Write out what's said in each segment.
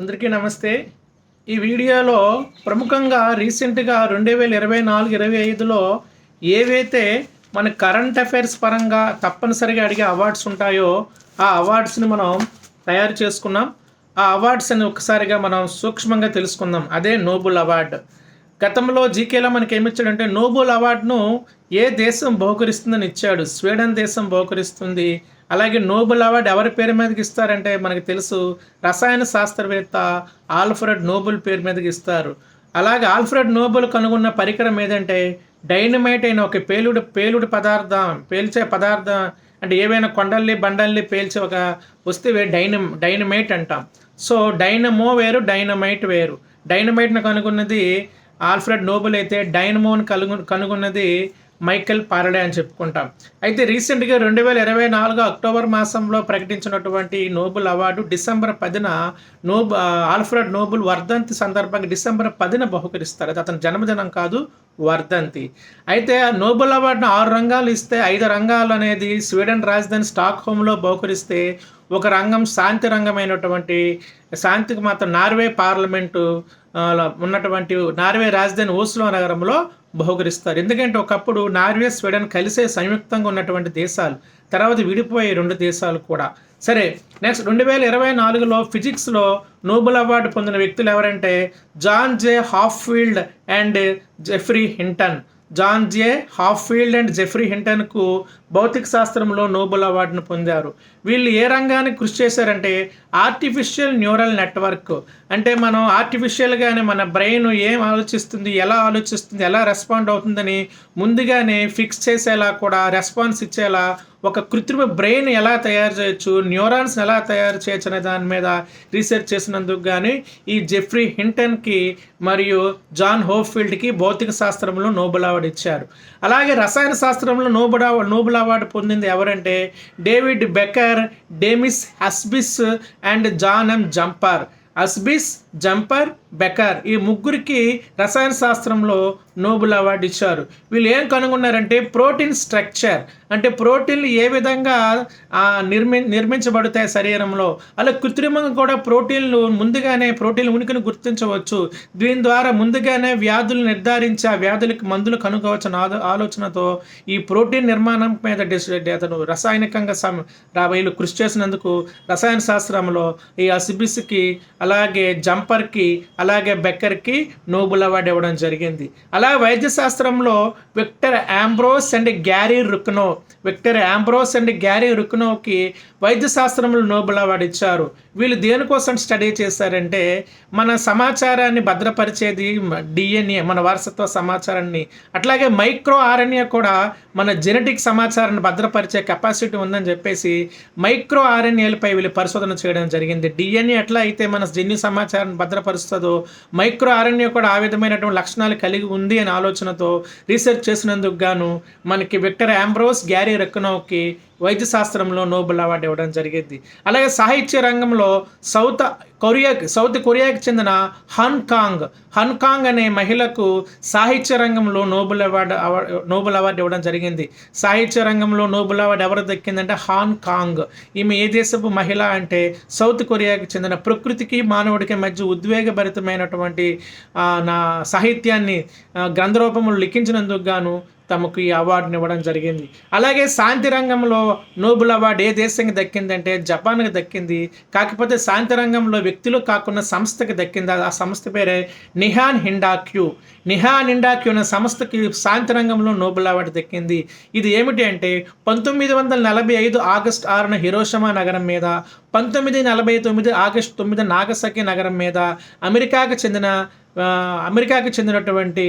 అందరికీ నమస్తే. ఈ వీడియోలో ప్రముఖంగా రీసెంట్గా రెండు వేల ఇరవై నాలుగు ఇరవై ఐదులో ఏవైతే మన కరెంట్ అఫైర్స్ పరంగా తప్పనిసరిగా అడిగే అవార్డ్స్ ఉంటాయో ఆ అవార్డ్స్ని మనం తయారు చేసుకున్నాం. ఆ అవార్డ్స్ అని ఒకసారిగా మనం సూక్ష్మంగా తెలుసుకుందాం. అదే నోబుల్ అవార్డు. గతంలో జీకేలో మనకి ఏమి ఇచ్చాడంటే నోబెల్ అవార్డును ఏ దేశం బహుకరిస్తుందని ఇచ్చాడు. స్వీడన్ దేశం బహుకరిస్తుంది. అలాగే నోబెల్ అవార్డు ఎవరి పేరు మీదకి ఇస్తారంటే మనకు తెలుసు రసాయన శాస్త్రవేత్త ఆల్ఫ్రెడ్ నోబెల్ పేరు మీదకి ఇస్తారు. అలాగే ఆల్ఫ్రెడ్ నోబెల్ కనుగొన్న పరికరం ఏదంటే డైనమైట్ అయిన ఒక పేలుడు పేలుడు పదార్థం పేల్చే పదార్థం అంటే ఏవైనా కొండల్ని బండల్ని పేల్చే ఒక వస్తువే డైనమ్ డైనమైట్ అంటాం. సో డైనమో వేరు డైనమైట్ వేరు. డైనమైట్ను కనుగొన్నది ఆల్ఫ్రెడ్ నోబెల్ అయితే డైనమోన్ కలుగు కనుగొన్నది మైకెల్ పారడే అని చెప్పుకుంటాం. అయితే రీసెంట్గా రెండు వేల ఇరవై నాలుగు అక్టోబర్ మాసంలో ప్రకటించినటువంటి నోబెల్ అవార్డు డిసెంబర్ పదిన నోబ్ ఆల్ఫ్రెడ్ నోబెల్ వర్ధంతి సందర్భంగా డిసెంబర్ పదిన బహుకరిస్తారు. అది అతని జన్మదినం కాదు వర్ధంతి. అయితే ఆ నోబెల్ అవార్డును ఆరు రంగాలు ఇస్తే ఐదు రంగాలు అనేది స్వీడన్ రాజధాని స్టాక్ హోమ్లో బహుకరిస్తే ఒక రంగం శాంతి రంగమైనటువంటి శాంతికి మాత్రం నార్వే పార్లమెంటు ఉన్నటువంటి నార్వే రాజధాని ఓస్లో నగరంలో బహుకరిస్తారు. ఎందుకంటే ఒకప్పుడు నార్వే స్వీడన్ కలిసే సంయుక్తంగా ఉన్నటువంటి దేశాలు. తర్వాత విడిపోయే రెండు దేశాలు కూడా. సరే నెక్స్ట్ రెండు వేల ఇరవై నాలుగులో ఫిజిక్స్లో నోబెల్ అవార్డు పొందిన వ్యక్తులు ఎవరంటే John J Hopfield and Geoffrey Hinton. John J Hopfield and Geoffrey హింటన్కు భౌతిక శాస్త్రంలో నోబెల్ అవార్డును పొందారు. వీళ్ళు ఏ రంగానికి కృషి చేశారంటే ఆర్టిఫిషియల్ న్యూరల్ నెట్వర్క్. అంటే మనం ఆర్టిఫిషియల్గానే మన బ్రెయిన్ ఏం ఆలోచిస్తుంది ఎలా ఆలోచిస్తుంది ఎలా రెస్పాండ్ అవుతుందని ముందుగానే ఫిక్స్ చేసేలా కూడా రెస్పాన్స్ ఇచ్చేలా ఒక కృత్రిమ బ్రెయిన్ ఎలా తయారు చేయొచ్చు న్యూరాన్స్ ఎలా తయారు చేయొచ్చు అనే దాని మీద రీసెర్చ్ చేసినందుకు కానీ ఈ జెఫ్రీ హింటన్కి మరియు జాన్ హోఫీల్డ్కి భౌతిక శాస్త్రంలో నోబెల్ అవార్డు ఇచ్చారు. అలాగే రసాయన శాస్త్రంలో నోబెల్ నోబెల్ నోబెల్ అవార్డు పొందింది ఎవరంటే David Baker Demis Hassabis and John M Jumper. Hassabis Jumper Baker ఈ ముగ్గురికి రసాయన శాస్త్రంలో నోబుల్ అవార్డు ఇచ్చారు. వీళ్ళు ఏం కనుగొన్నారంటే ప్రోటీన్ స్ట్రక్చర్. అంటే ప్రోటీన్లు ఏ విధంగా నిర్మి నిర్మించబడతాయి శరీరంలో. అలా కృత్రిమంగా కూడా ప్రోటీన్లు ముందుగానే ప్రోటీన్ ఉనికిని గుర్తించవచ్చు. దీని ద్వారా ముందుగానే వ్యాధులు నిర్ధారించి ఆ వ్యాధులకి మందులు కనుక్కోవచ్చు ఆలోచనతో ఈ ప్రోటీన్ నిర్మాణం మీద డిస్- అతను రసాయనికంగా సమ వీళ్ళు కృషి చేసినందుకు రసాయన శాస్త్రంలో ఈ అసిబిస్కి అలాగే జంపర్కి అలాగే బెక్కర్కి నోబుల్ అవార్డు ఇవ్వడం జరిగింది. అలా వైద్య శాస్త్రంలో Victor Ambros and Gary Ruvkun Victor Ambros and Gary రుక్నోకి వైద్య శాస్త్రంలో అవార్డు ఇచ్చారు. వీళ్ళు దేనికోసం స్టడీ చేశారంటే మన సమాచారాన్ని భద్రపరిచేది డిఎన్ఏ మన వారసత్వ సమాచారాన్ని. అట్లాగే మైక్రో ఆర్ఎన్ఏ కూడా మన జెనెటిక్ సమాచారాన్ని భద్రపరిచే కెపాసిటీ ఉందని చెప్పేసి మైక్రో ఆర్ఎన్ఏలపై వీళ్ళు పరిశోధన చేయడం జరిగింది. డిఎన్ఏ ఎట్లా అయితే మన జన్యు సమాచారం భద్రపరుస్తుందో మైక్రో ఆర్ఎన్ఏ కూడా ఆ విధమైనటువంటి లక్షణాలు కలిగి ఉంది అనే ఆలోచనతో రీసెర్చ్ చేసినందుకు గాను మనకి విక్టర్ ఆంబ్రోస్ గ్యారీ రెక్కనోకి వైద్య శాస్త్రంలో నోబెల్ అవార్డు ఇవ్వడం జరిగింది. అలాగే సాహిత్య రంగంలో సౌత్ కొరియాకి సౌత్ కొరియాకి చెందిన హన్ కాంగ్. హన్ కాంగ్ అనే మహిళకు సాహిత్య రంగంలో Nobel award award Nobel award ఇవ్వడం జరిగింది. సాహిత్య రంగంలో నోబెల్ అవార్డు ఎవరు దక్కిందంటే హాన్ కాంగ్. ఈమె ఏ దేశపు మహిళ అంటే సౌత్ కొరియాకి చెందిన ప్రకృతికి మానవుడికి మధ్య ఉద్వేగభరితమైనటువంటి నా సాహిత్యాన్ని గ్రంథ రూపంలో లిఖించినందుకు గాను తమకు ఈ అవార్డుని ఇవ్వడం జరిగింది. అలాగే శాంతి రంగంలో నోబుల్ అవార్డు ఏ దేశానికి దక్కిందంటే జపాన్కి దక్కింది. కాకపోతే శాంతి రంగంలో వ్యక్తులు కాకుండా సంస్థకి దక్కింది. ఆ సంస్థ పేరే నిహాన్ హిండాక్యూ నిహాన్ హిండాక్యూ అనే సంస్థకి శాంతి రంగంలో నోబుల్ అవార్డు దక్కింది. ఇది ఏమిటి అంటే పంతొమ్మిది వందల నలభై ఐదు ఆగస్ట్ ఆరున హిరోషమా నగరం మీద పంతొమ్మిది నలభై తొమ్మిది ఆగస్ట్ తొమ్మిది నాగసకి నగరం మీద అమెరికాకు చెందిన అమెరికాకు చెందినటువంటి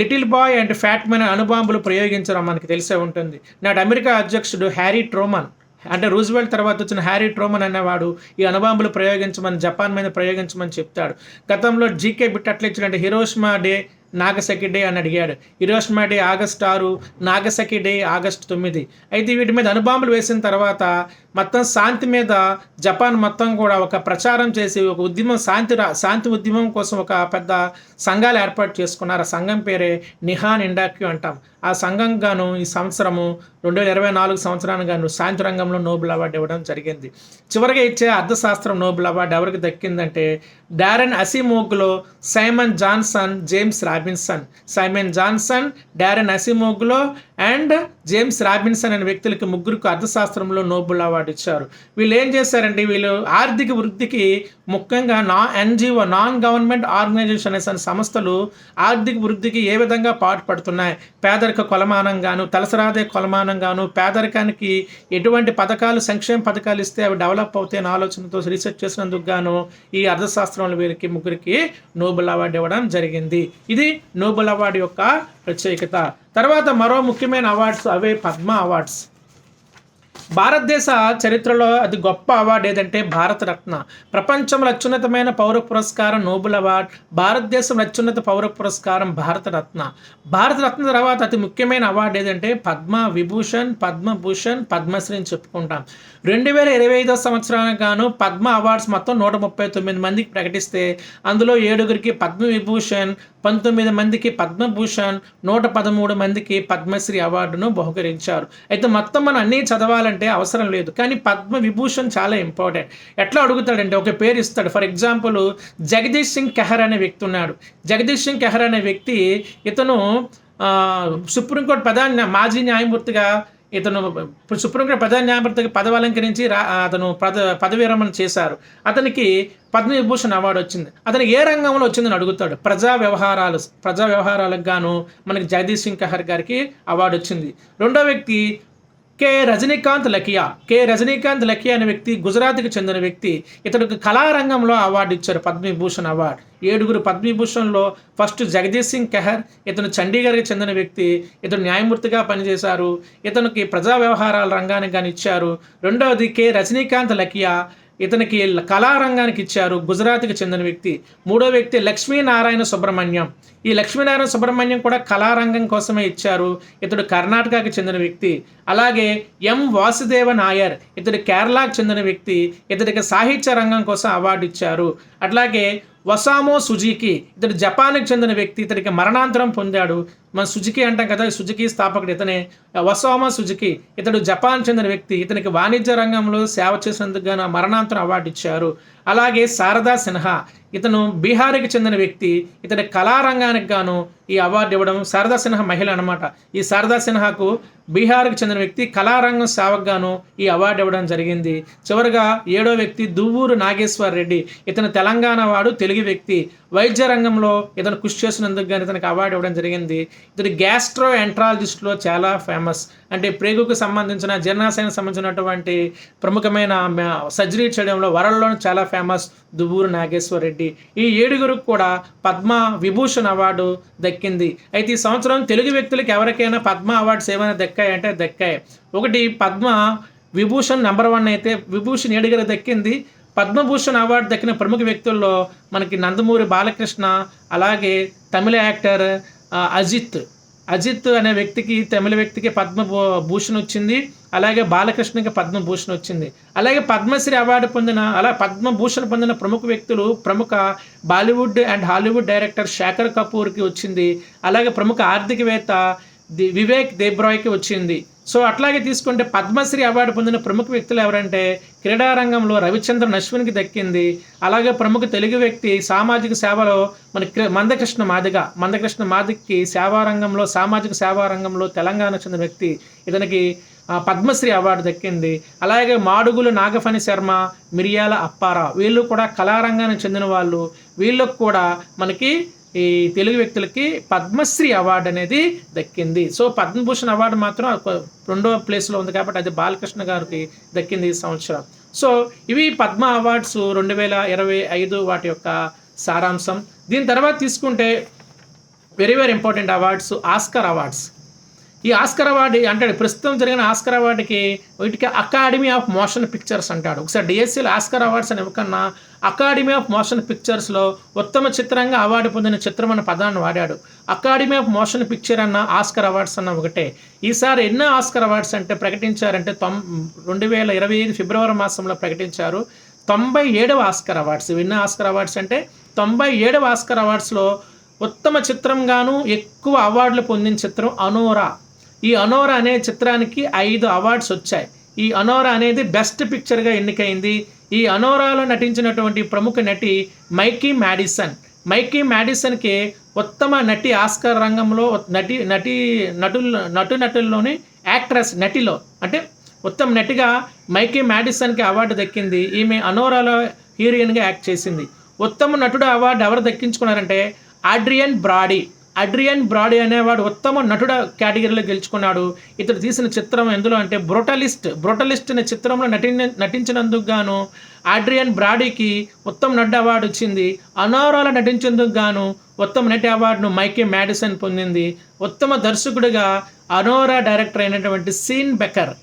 Little Boy and Fat Men అణుబాంబులు ప్రయోగించడం మనకి తెలిసే ఉంటుంది. నాటి అమెరికా అధ్యక్షుడు హ్యారీ ట్రోమన్ అంటే రూజ్వెల్ట్ తర్వాత వచ్చిన హ్యారీ ట్రోమన్ అనేవాడు ఈ అణుబాంబులు ప్రయోగించమని జపాన్ మీద ప్రయోగించమని చెప్తాడు. గతంలో జీకే బిట్ అట్లా ఇచ్చినట్టు హిరోష్మా డే నాగసకి డే అని అడిగాడు. ఇరోష్మా డే ఆగస్ట్ ఆరు నాగసకి డే ఆగస్ట్ తొమ్మిది. అయితే వీటి మీద అనుబాంబులు వేసిన తర్వాత మొత్తం శాంతి మీద జపాన్ మొత్తం కూడా ఒక ప్రచారం చేసి ఒక ఉద్యమం శాంతి శాంతి ఉద్యమం కోసం ఒక పెద్ద సంఘాలు ఏర్పాటు చేసుకున్నారు. ఆ సంఘం పేరే నిహాన్ ఇండాక్యూ అంటాం. ఆ సంఘం గాను ఈ సంవత్సరము రెండు వేల ఇరవై నాలుగు సంవత్సరానికి గాను శాంతి రంగంలో నోబెల్ అవార్డు ఇవ్వడం జరిగింది. చివరిగా ఇచ్చే అర్థశాస్త్రం నోబెల్ అవార్డు ఎవరికి దక్కిందంటే Daron Acemoglu Simon Johnson James Robinson. Simon Johnson Daron Acemoglu and James Robinson అనే వ్యక్తులకి ముగ్గురికి అర్థశాస్త్రంలో నోబెల్ అవార్డు ఇచ్చారు. వీళ్ళు ఏం చేశారంటే వీళ్ళు ఆర్థిక వృద్ధికి ముఖ్యంగా నా ఎన్జిఓ నాన్ గవర్నమెంట్ ఆర్గనైజేషన్ అనే సంస్థలు ఆర్థిక వృద్ధికి ఏ విధంగా పాటుపడుతున్నాయి? పేదరిక కొలమానంగాను తలసరాదే కొలమానంగాను పేదరికానికి ఎటువంటి పథకాలు సంక్షేమ పథకాలు ఇస్తే అవి డెవలప్ అవుతాయని ఆలోచనతో రీసెర్చ్ చేసినందుకు గాను ఈ అర్థశాస్త్రంలో వీరికి ముగ్గురికి నోబెల్ అవార్డు ఇవ్వడం జరిగింది. ఇది నోబెల్ అవార్డు యొక్క ప్రత్యేకత. తర్వాత మరో ముఖ్యమైన అవార్డ్స్ అవే పద్మ అవార్డ్స్. భారతదేశ చరిత్రలో అతి గొప్ప అవార్డు ఏదంటే భారతరత్న. ప్రపంచంలో అత్యున్నతమైన పౌర పురస్కారం నోబుల్ అవార్డ్ భారతదేశం అత్యున్నత పౌర పురస్కారం భారతరత్న. భారతరత్న తర్వాత అతి ముఖ్యమైన అవార్డు ఏదంటే పద్మ విభూషణ్ పద్మభూషణ్ పద్మశ్రీ అని చెప్పుకుంటాం. రెండు వేల ఇరవై ఐదో సంవత్సరానికి గాను పద్మ అవార్డ్స్ మొత్తం నూట ముప్పై తొమ్మిది మందికి ప్రకటిస్తే అందులో ఏడుగురికి పద్మ విభూషణ్ పంతొమ్మిది మందికి పద్మభూషణ్ నూట పదమూడు మందికి పద్మశ్రీ అవార్డును బహుకరించారు. అయితే మొత్తం మనం అన్నీ చదవాలంటే అవసరం లేదు. కానీ పద్మ విభూషణ్ చాలా ఇంపార్టెంట్ ఎట్లా అడుగుతాడంటే ఒక పేరు ఇస్తాడు. ఫర్ ఎగ్జాంపుల్ జగదీష్ సింగ్ కెహర్ అనే వ్యక్తి ఉన్నాడు. జగదీష్ సింగ్ కెహర్ అనే వ్యక్తి ఇతను సుప్రీంకోర్టు ప్రధాన మాజీ న్యాయమూర్తిగా ఇతను ఇప్పుడు సుప్రీంకోర్టు ప్రధాన న్యాయమూర్తికి పదవి అలంకరించి రా అతను పద పదవి విరమణ చేశారు. అతనికి పద్మవిభూషణ్ అవార్డు వచ్చింది. అతను ఏ రంగంలో వచ్చిందని అడుగుతాడు. ప్రజా వ్యవహారాలు ప్రజా వ్యవహారాలకు గాను మనకి జగదీష్ సింగ్ కహర్ గారికి అవార్డు వచ్చింది. రెండో వ్యక్తి కె రజనీకాంత్ లకియా కె రజనీకాంత్ లకియా అనే వ్యక్తి గుజరాత్కి చెందిన వ్యక్తి. ఇతనికి కళారంగంలో అవార్డు ఇచ్చారు పద్మవిభూషణ్ అవార్డు. ఏడుగురు పద్మవిభూషణ్లో ఫస్ట్ జగదీష్ సింగ్ కెహర్ ఇతను చండీగఢ్కి చెందిన వ్యక్తి ఇతను న్యాయమూర్తిగా పనిచేశారు ఇతనికి ప్రజా వ్యవహారాల రంగానికి కానీ ఇచ్చారు రెండవది కె రజనీకాంత్ లకియా ఇతనికి కళారంగానికి ఇచ్చారు గుజరాత్కి చెందిన వ్యక్తి. మూడో వ్యక్తి లక్ష్మీనారాయణ సుబ్రహ్మణ్యం. ఈ లక్ష్మీనారాయణ సుబ్రహ్మణ్యం కూడా కళారంగం కోసమే ఇచ్చారు ఇతడు కర్ణాటకకి చెందిన వ్యక్తి. అలాగే ఎం వాసుదేవ నాయర్ ఇతడు కేరళకు చెందిన వ్యక్తి ఇతడికి సాహిత్య రంగం కోసం అవార్డు ఇచ్చారు. అట్లాగే వసామో సుజీకి ఇతడు జపాన్కి చెందిన వ్యక్తి ఇతడికి మరణాంతరం పొందాడు. మన సుజుకి అంటాం కదా సుజుకి స్థాపకుడు ఇతనే. వసోమ సుజుకి ఇతడు జపాన్ చెందిన వ్యక్తి. ఇతనికి వాణిజ్య రంగంలో సేవ చేసినందుకు గాను మరణాంతరం అవార్డు ఇచ్చారు. అలాగే శారదా సిన్హా ఇతను బీహార్కి చెందిన వ్యక్తి. ఇతని కళారంగానికి గాను ఈ అవార్డు ఇవ్వడం శారదా సిన్హా మహిళ అనమాట ఈ శారదా సిన్హాకు బీహార్కి చెందిన వ్యక్తి కళారంగం సేవకు గాను ఈ అవార్డు ఇవ్వడం జరిగింది. చివరిగా ఏడో వ్యక్తి దువ్వూరు నాగేశ్వర్ రెడ్డి ఇతను తెలంగాణ వాడు తెలుగు వ్యక్తి. వైద్య రంగంలో ఇతను కృషి చేసినందుకు గాను ఇతనికి అవార్డు ఇవ్వడం జరిగింది. ఇతడు గ్యాస్ట్రో ఎంట్రాలజిస్ట్లో చాలా ఫేమస్. అంటే ప్రేగుకు సంబంధించిన జీర్ణాశయానికి సంబంధించినటువంటి ప్రముఖమైన సర్జరీ చేయడంలో వరల్డ్లోనే చాలా ఫేమస్ దువ్వూరు నాగేశ్వర రెడ్డి ఈ ఏడుగురికి కూడా పద్మ విభూషణ్ అవార్డు దక్కింది. అయితే ఈ సంవత్సరం తెలుగు వ్యక్తులకు ఎవరికైనా పద్మ అవార్డ్స్ ఏమైనా దక్కాయంటే దక్కాయి. ఒకటి పద్మ విభూషణ్ నెంబర్ వన్ అయితే విభూషణ్ ఏడుగురు దక్కింది. పద్మభూషణ్ అవార్డు దక్కిన ప్రముఖ వ్యక్తుల్లో మనకి నందమూరి బాలకృష్ణ అలాగే తమిళ యాక్టర్ అజిత్. అజిత్ అనే వ్యక్తికి తమిళ వ్యక్తికి పద్మ భూ- భూషణ్ వచ్చింది. అలాగే బాలకృష్ణకి పద్మభూషణ్ వచ్చింది. అలాగే పద్మశ్రీ అవార్డు పొందిన అలా పద్మభూషణ్ పొందిన ప్రముఖ వ్యక్తులు ప్రముఖ Bollywood and Hollywood director Shekhar కపూర్కి వచ్చింది. అలాగే ప్రముఖ ఆర్థికవేత్త ది వివేక్ దేబ్రాయ్కి వచ్చింది. సో అట్లాగే తీసుకుంటే పద్మశ్రీ అవార్డు పొందిన ప్రముఖ వ్యక్తులు ఎవరంటే క్రీడారంగంలో రవిచంద్రన్ అశ్విన్కి దక్కింది. అలాగే ప్రముఖ తెలుగు వ్యక్తి సామాజిక సేవలో మన క్రి- మందకృష్ణ మాదిగ మందకృష్ణ మాదిగకి సేవారంగంలో సామాజిక సేవారంగంలో తెలంగాణ చెందిన వ్యక్తి. ఇతనికి పద్మశ్రీ అవార్డు దక్కింది. అలాగే మాడుగులు నాగఫణి శర్మ మిరియాల అప్పారావు వీళ్ళు కూడా కళారంగానికి చెందిన వాళ్ళు. వీళ్ళకు కూడా మనకి ఈ తెలుగు వ్యక్తులకి పద్మశ్రీ అవార్డు అనేది దక్కింది. సో పద్మభూషణ్ అవార్డు మాత్రం రెండవ రెండో ప్లేస్లో ఉంది కాబట్టి అది బాలకృష్ణ గారికి దక్కింది ఈ సంవత్సరం. సో ఇవి పద్మ అవార్డ్స్ రెండు వేల ఇరవై ఐదు వాటి యొక్క సారాంశం. దీని తర్వాత తీసుకుంటే very very important awards Oscar awards. ఈ ఆస్కర్ అవార్డు అంటాడు ప్రస్తుతం జరిగిన ఆస్కర్ అవార్డుకి వీటికి అకాడమీ ఆఫ్ మోషన్ పిక్చర్స్ అంటాడు. ఒకసారి డిఎస్సీలో ఆస్కర్ అవార్డ్స్ అని ఇవ్వకన్నా అకాడమీ ఆఫ్ మోషన్ పిక్చర్స్లో ఉత్తమ చిత్రంగా అవార్డు పొందిన చిత్రం అన్న పదాన్ని వాడాడు. అకాడమీ ఆఫ్ మోషన్ పిక్చర్ అన్న ఆస్కర్ అవార్డ్స్ అన్న ఒకటే. ఈసారి ఎన్నో ఆస్కర్ అవార్డ్స్ అంటే ప్రకటించారంటే తొం రెండు వేల ఇరవై ఐదు ఫిబ్రవరి మాసంలో ప్రకటించారు. తొంభై ఏడవ ఆస్కర్ అవార్డ్స్ ఎన్నో ఆస్కర్ అవార్డ్స్ అంటే తొంభై ఏడవ ఆస్కర్ అవార్డ్స్లో ఉత్తమ చిత్రంగాను ఎక్కువ అవార్డులు పొందిన చిత్రం అనోరా. ఈ అనోరా అనే చిత్రానికి ఐదు అవార్డ్స్ వచ్చాయి. ఈ అనోరా అనేది బెస్ట్ పిక్చర్గా ఎన్నికైంది. ఈ అనోరాలో నటించినటువంటి ప్రముఖ నటి మైకీ మ్యాడిసన్ మైకీ మ్యాడిసన్కి ఉత్తమ నటి ఆస్కర్ రంగంలో నటి నటి నటుల్లో నటు నటుల్లోని యాక్ట్రెస్ నటిలో అంటే ఉత్తమ నటిగా మైకీ మ్యాడిసన్కి అవార్డు దక్కింది. ఈమె అనోరాలో హీరోయిన్గా యాక్ట్ చేసింది. ఉత్తమ నటుడు అవార్డు ఎవరు దక్కించుకున్నారంటే ఆడ్రియన్ బ్రాడీ అడ్రియన్ బ్రాడీ అనేవాడు ఉత్తమ నటుడ కేటగిరీలో గెలుచుకున్నాడు. ఇతడు తీసిన చిత్రం ఎందులో అంటే బ్రోటలిస్ట్. బ్రోటలిస్ట్ అనే చిత్రంలో నటి నటించినందుకు గాను ఆడ్రియన్ బ్రాడీకి ఉత్తమ నటుడు అవార్డు వచ్చింది. అనోరాలో నటించేందుకు గాను ఉత్తమ నటి అవార్డును మైకే మ్యాడిసన్ పొందింది. ఉత్తమ దర్శకుడిగా అనోరా డైరెక్టర్ అయినటువంటి సీన్ బెకర్.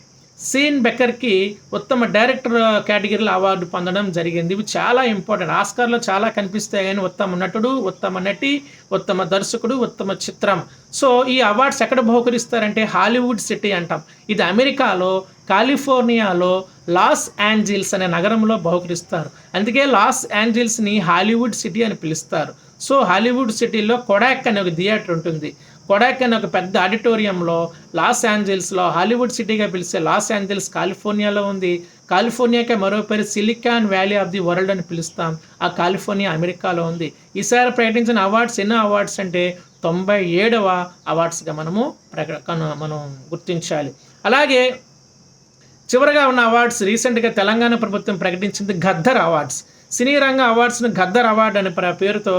సీన్ బెకర్కి ఉత్తమ డైరెక్టర్ కేటగిరీలో అవార్డు పొందడం జరిగింది. ఇవి చాలా ఇంపార్టెంట్. ఆస్కార్లో చాలా కనిపిస్తాయి కానీ ఉత్తమ నటుడు ఉత్తమ నటి ఉత్తమ దర్శకుడు ఉత్తమ చిత్రం. సో ఈ అవార్డ్స్ ఎక్కడ బహుకరిస్తారంటే హాలీవుడ్ సిటీ అంటాం. ఇది అమెరికాలో కాలిఫోర్నియాలో లాస్ యాంజిల్స్ అనే నగరంలో బహుకరిస్తారు. అందుకే లాస్ యాంజిల్స్ని హాలీవుడ్ సిటీ అని పిలుస్తారు. సో హాలీవుడ్ సిటీలో కొడాక్ అనే ఒక థియేటర్ ఉంటుంది. కొడైకెన్ ఒక పెద్ద ఆడిటోరియంలో లాస్ ఏంజల్స్లో హాలీవుడ్ సిటీగా పిలిచే లాస్ ఏంజల్స్ కాలిఫోర్నియాలో ఉంది. కాలిఫోర్నియాకే మరో పేరు Silicon Valley of the world అని పిలుస్తాం. ఆ కాలిఫోర్నియా అమెరికాలో ఉంది. ఈసారి ప్రకటించిన అవార్డ్స్ ఎన్నో అవార్డ్స్ అంటే తొంభై ఏడవ అవార్డ్స్గా మనము ప్రక మనం గుర్తించాలి. అలాగే చివరగా ఉన్న అవార్డ్స్ రీసెంట్గా తెలంగాణ ప్రభుత్వం ప్రకటించింది గద్దర్ అవార్డ్స్. సినీ రంగ అవార్డ్స్ను గద్దర్ అవార్డు అనే పేరుతో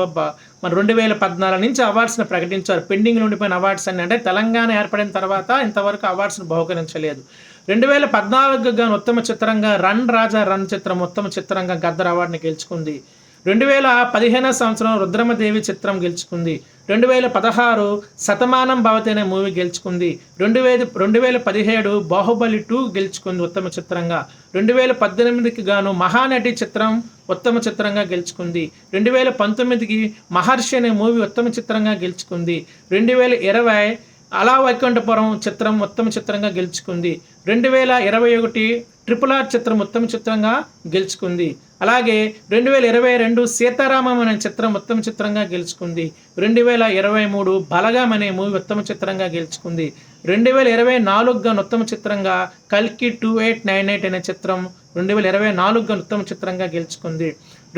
మరి రెండు వేల పద్నాలుగు నుంచి అవార్డ్స్ని ప్రకటించారు. పెండింగ్ ఉండిపోయిన అవార్డ్స్ అని అంటే తెలంగాణ ఏర్పడిన తర్వాత ఇంతవరకు అవార్డ్స్ను బహుకరించలేదు. రెండు వేల పద్నాలుగు గాను ఉత్తమ చిత్రంగా రన్ రాజా రన్ చిత్రం ఉత్తమ చిత్రంగా గద్దర్ అవార్డుని గెలుచుకుంది. రెండు వేల పదిహేనో సంవత్సరం రుద్రమదేవి చిత్రం గెలుచుకుంది. రెండు వేల పదహారు శతమానం భవతి అనే మూవీ గెలుచుకుంది. రెండు వేల రెండు వేల పదిహేడు బాహుబలి టూ గెలుచుకుంది ఉత్తమ చిత్రంగా. రెండు వేల పద్దెనిమిదికి గాను మహానటి చిత్రం ఉత్తమ చిత్రంగా గెలుచుకుంది. రెండు వేల పంతొమ్మిదికి మహర్షి అనే మూవీ ఉత్తమ చిత్రంగా గెలుచుకుంది. రెండు వేల ఇరవై అలా వైకుంఠపురం చిత్రం ఉత్తమ చిత్రంగా గెలుచుకుంది. రెండు వేల ఇరవై ఒకటి ట్రిపుల్ ఆర్ చిత్రం ఉత్తమ చిత్రంగా గెలుచుకుంది. అలాగే రెండు వేల ఇరవై రెండు సీతారామం అనే చిత్రం ఉత్తమ చిత్రంగా గెలుచుకుంది. రెండు వేల ఇరవై మూడు బలగం అనే మూవీ ఉత్తమ చిత్రంగా గెలుచుకుంది. రెండు వేల ఇరవై నాలుగుగా ఉత్తమ చిత్రంగా కల్కి టూ ఎయిట్ నైన్ ఎయిట్ అనే చిత్రం రెండు వేల ఇరవై నాలుగుగా ఉత్తమ చిత్రంగా గెలుచుకుంది.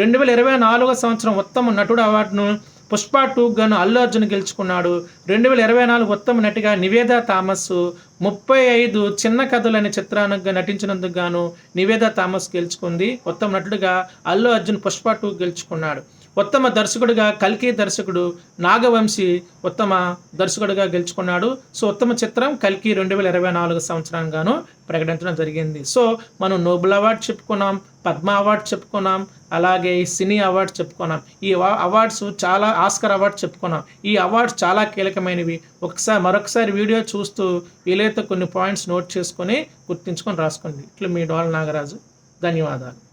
రెండు వేల ఇరవై నాలుగో సంవత్సరం ఉత్తమ నటుడు అవార్డును పుష్ప టూ గాను అల్లు అర్జున్ గెలుచుకున్నాడు. రెండు వేల ఇరవై నాలుగు ఉత్తమ నటిగా నివేదా థామస్ ముప్పై ఐదు చిన్న కథలు అనే చిత్రానికి నటించినందుకు గాను నివేదా థామస్ గెలుచుకుంది. ఉత్తమ నటుడిగా అల్లు అర్జున్ పుష్ప టూ గెలుచుకున్నాడు. ఉత్తమ దర్శకుడిగా కల్కి దర్శకుడు నాగవంశీ ఉత్తమ దర్శకుడిగా గెలుచుకున్నాడు. సో ఉత్తమ చిత్రం కల్కి రెండు వేల ఇరవై నాలుగు సంవత్సరంగాను ప్రకటించడం జరిగింది. సో మనం నోబెల్ అవార్డ్ చెప్పుకున్నాం పద్మ అవార్డు చెప్పుకున్నాం అలాగే ఈ సినీ అవార్డు చెప్పుకున్నాం. ఈ అవార్డ్స్ చాలా ఆస్కర్ అవార్డు చెప్పుకున్నాం. ఈ అవార్డ్స్ చాలా కీలకమైనవి. ఒకసారి మరొకసారి వీడియో చూస్తూ వీలైతే కొన్ని పాయింట్స్ నోట్ చేసుకొని గుర్తించుకొని రాసుకోండి. ఇట్లా మీ డోల్ నాగరాజు. ధన్యవాదాలు.